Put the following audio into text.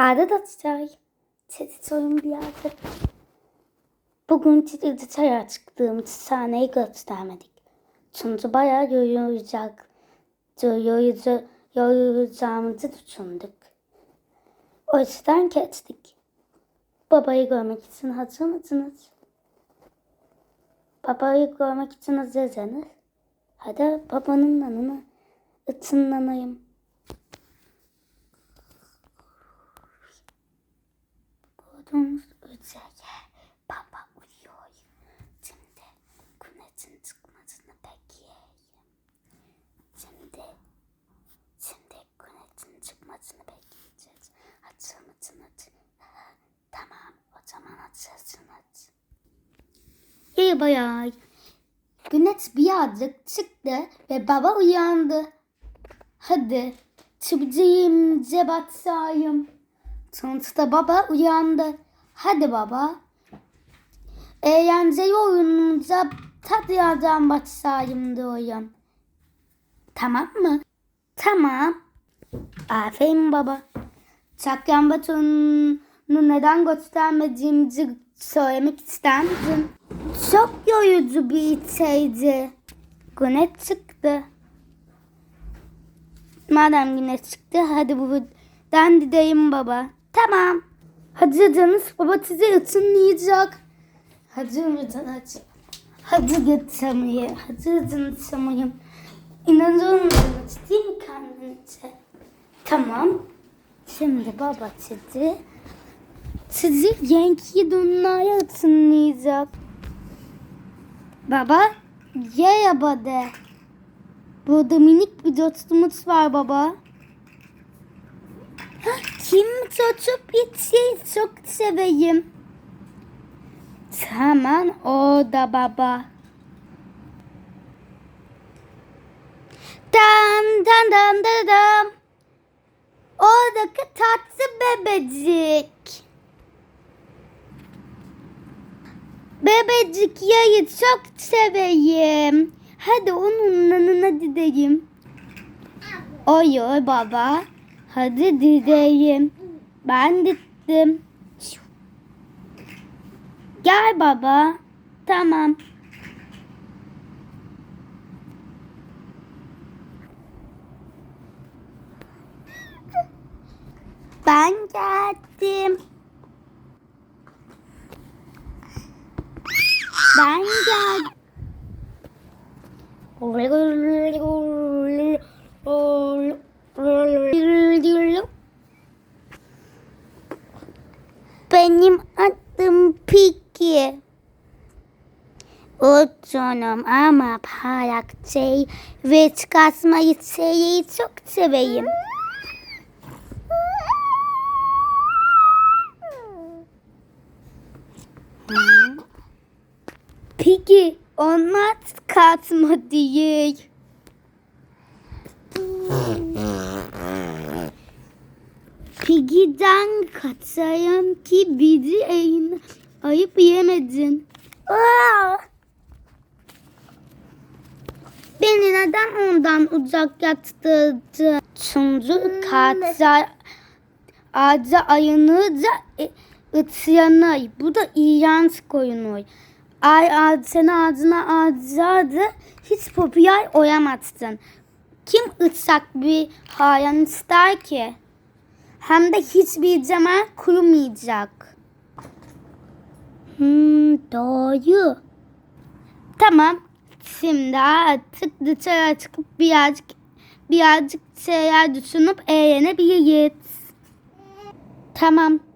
Arkadaşlar, size sorun bir yerde. Bugün dışarı çıktığımız sahneyi göstermedik. Çünkü bayağı yorulacak, yorulacak, yorulacağımızı düşündük. O yüzden geçtik. Babayı görmek için hazır mısınız? Babayı görmek için hazırsanız, hadi babanın yanına ıtınlanayım. Gördüğünüz üzere baba uyuyor. Şimdi güneşin çıkmasını bekleyelim. Şimdi, şimdi güneşin çıkmasını bekleyeceğiz. Hazır mısınız? Tamam, o zaman hazırsınız. İyi bayağı. Güneş birazcık çıktı ve baba uyandı. Hadi çıbıcığım batsayım. Sonuçta baba uyandı. Hadi baba. Eğlenceli oyunumuza tadıyadan başlayayım diyorum. Tamam mı? Tamam. Aferin baba. Saklambaç oyununu neden göstermediğimizi söylemek ister? Çok yorucu bir şeydi. Güneş çıktı. Madem güneş çıktı hadi buradan gideyim baba. Tamam. Hadi canınız baba sizi ısınlayacak. Hadi mısınız? Hadi gitmeyi. Hadi gitmeyi. İnanıyor musunuz değil mi kendinize? Tamam. Şimdi baba sizi sizi Yankee dünyaya ısınlayacak. Baba merhaba de. Burada minik bir dostumuz var baba. Kim tutup içi çok seveyim. Tamam o da baba. Dan dan dan dan dan. Oradaki tatlı bebecik. Bebecik yayı çok seveyim. Hadi onun yanına gidelim. Oy oy baba. Hadi gideyim. Ben gittim. Gel baba. Tamam. Ben geldim. Ben geldim. Uzunum ama parlak şey ve çıkartmayı şeyi çok seveyim. Peki onlar katma değil. Piggy'den kaçayım ki bizi ayıp yemedin. Aa! Beni neden ondan uzak yattırdın? Çünkü kaçar ağaca ayınırca ıtyanay. Bu da iğrenç koyunuy. Ay ağacı seni ağzına ağacadı hiç popüler oyamazsın. Kim ıtsak bir hayvan ister ki? Hem de hiçbir zaman kurumayacak. Hmm, doğru. Tamam. Şimdi artık dışarı çıkıp birazcık birazcık şeyler düşünüp eğlenebiliriz. Tamam.